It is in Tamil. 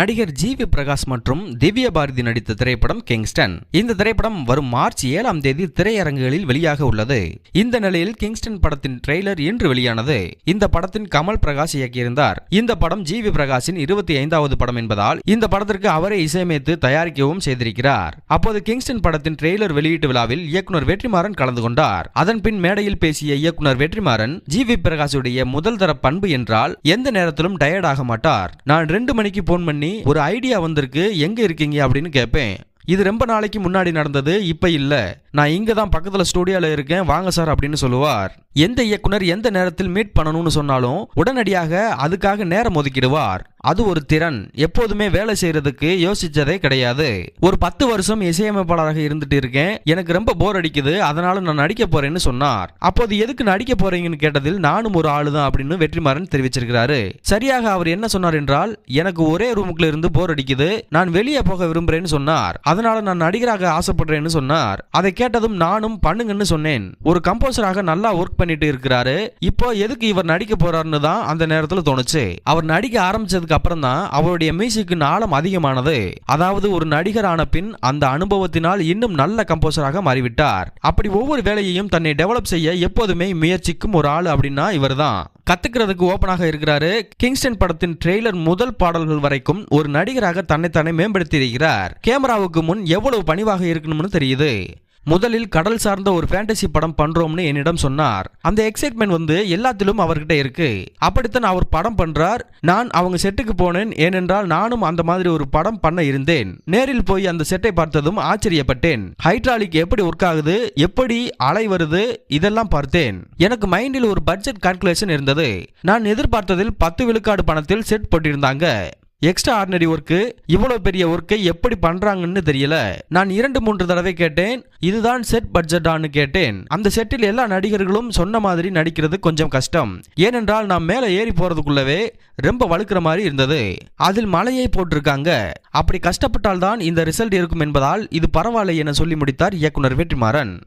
நடிகர் ஜி வி பிரகாஷ் மற்றும் திவ்ய பாரதி நடித்த திரைப்படம் கிங்ஸ்டன் இந்த திரைப்படம் வரும் மார்ச் ஏழாம் தேதி திரையரங்குகளில் வெளியாக உள்ளது. இந்த நிலையில் கிங்ஸ்டன் படத்தின் ட்ரெய்லர் இன்று வெளியானது. இந்த படத்தின் கமல் பிரகாஷ் இயக்கியிருந்தார். இந்த படம் ஜி வி பிரகாஷின் இருபத்தி ஐந்தாவது படம் என்பதால் இந்த படத்திற்கு அவரே இசையமைத்து தயாரிக்கவும் செய்திருக்கிறார். அப்போது கிங்ஸ்டன் படத்தின் ட்ரெய்லர் வெளியீட்டு விழாவில் இயக்குனர் வெற்றிமாறன் கலந்து கொண்டார். அதன் பின் மேடையில் பேசிய இயக்குனர் வெற்றிமாறன் ஜி வி பிரகாஷுடைய முதல் தர பண்பு என்றால் எந்த நேரத்திலும் டயர்ட் ஆக மாட்டார். நான் ரெண்டு மணிக்கு போன் பண்ணி ஒரு ஐடியா வந்திருக்கு எங்க இருக்கீங்க அப்படின்னு கேட்பேன் இது ரொம்ப நாளைக்கு முன்னாடி நடந்தது இப்ப இல்லை. நான் இங்கே தான் பக்கத்தில் ஸ்டூடியோவில் இருக்கேன் வாங்க சார் அப்படின்னு சொல்லுவார். எந்த இயக்குனர் எந்த நேரத்தில் மீட் பண்ணணும்னு சொன்னாலும் உடனடியாக அதுக்காக நேரம் ஒதுக்கிடுவார். அது ஒரு திறன். எப்போதுமே வேலை செய்யறதுக்கு யோசிச்சதே கிடையாது. ஒரு பத்து வருஷம் இசையமைப்பாளராக இருந்துட்டு இருக்கேன். எனக்கு ரொம்ப போர் அடிக்குது. அதனால நான் நடிக்க போறேன்னு சொன்னார். அப்போது எதுக்கு நடிக்க போறீங்கன்னு கேட்டதில் நானும் ஒரு ஆளு தான் அப்படின்னு வெற்றிமாறன் தெரிவிச்சிருக்கிறாரு. சரியாக அவர் என்ன சொன்னார் என்றால் எனக்கு ஒரே ரூமுக்குள்ள இருந்து போர் அடிக்குது. நான் வெளியே போக விரும்புறேன்னு சொன்னார். அதனால நான் நடிகராக ஆசைப்படுறேன்னு சொன்னார். அதை கேட்டதும் நானும் பண்ணுங்கன்னு சொன்னேன். ஒரு கம்போசராக நல்லா ஒர்க் பண்ணிட்டு இருக்கிறாரு. இப்போ எதுக்கு இவர் நடிக்க போறாருன்னு தான் அந்த நேரத்துல தோணுச்சு. அவர் நடிக்க ஆரம்பிச்சதுக்கு அப்புறம் தான் அவருடைய மியூசிக்கு ஆழம் அதிகமானது. அதாவது ஒரு நடிகர் ஆன பின் அந்த அனுபவத்தினால் இன்னும் நல்ல கம்போசராக மாறிவிட்டார். அப்படி ஒவ்வொரு வேலையையும் தன்னை டெவலப் செய்ய எப்போதுமே முயற்சிக்கும் ஒரு ஆள் அப்படின்னா இவர்தான் கத்துக்கிறதுக்கு ஓப்பனாக இருக்கிறாரு. கிங்ஸ்டன் படத்தின் ட்ரெய்லர் முதல் பாடல்கள் வரைக்கும் ஒரு நடிகராக தன்னைத்தானே மேம்படுத்தி இருக்கிறார். கேமராவுக்கு முன் எவ்வளவு பணிவாக இருக்கணும்னு தெரியுது. முதலில் கடல் சார்ந்த ஒரு ஃபேண்டசி படம் பண்றோம்னு என்னிடம் சொன்னார். அந்த எக்ஸைட்மெண்ட் வந்து எல்லாத்திலும் அவர்கிட்ட இருக்கு. அப்படித்தான் அவர் படம் பண்றார். நான் அவங்க செட்டுக்கு போனேன். ஏனென்றால் நானும் அந்த மாதிரி ஒரு படம் பண்ண இருந்தேன். நேரில் போய் அந்த செட்டை பார்த்ததும் ஆச்சரியப்பட்டேன். ஹைட்ராலிக் எப்படி ஒர்க் ஆகுது? எப்படி அலை வருது? இதெல்லாம் பார்த்தேன். எனக்கு மைண்டில் ஒரு பட்ஜெட் கால்குலேஷன் இருந்தது. நான் எதிர்பார்த்ததில் பத்து விழுக்காடு பணத்தில் செட் போட்டிருந்தாங்க. எக்ஸ்ட்ரா ஆர்டினரி ஒர்க்கு இவ்வளவு பெரிய ஒர்க்கை எப்படி பண்றாங்கன்னு தெரியல. நான் இரண்டு மூன்று தடவை கேட்டேன். இதுதான் செட் பட்ஜெட்டான்னு கேட்டேன். அந்த செட்டில் எல்லா நடிகர்களும் சொன்ன மாதிரி நடிக்கிறது கொஞ்சம் கஷ்டம். ஏனென்றால் நான் மேலே ஏறி போறதுக்குள்ளவே ரொம்ப வழுக்கிற மாதிரி இருந்தது. அதில் மலையை போட்டிருக்காங்க. அப்படி கஷ்டப்பட்டால்தான் இந்த ரிசல்ட் இருக்கும் என்பதால் இது பரவாயில்லை என சொல்லி முடித்தார் இயக்குனர் வெற்றிமாறன்.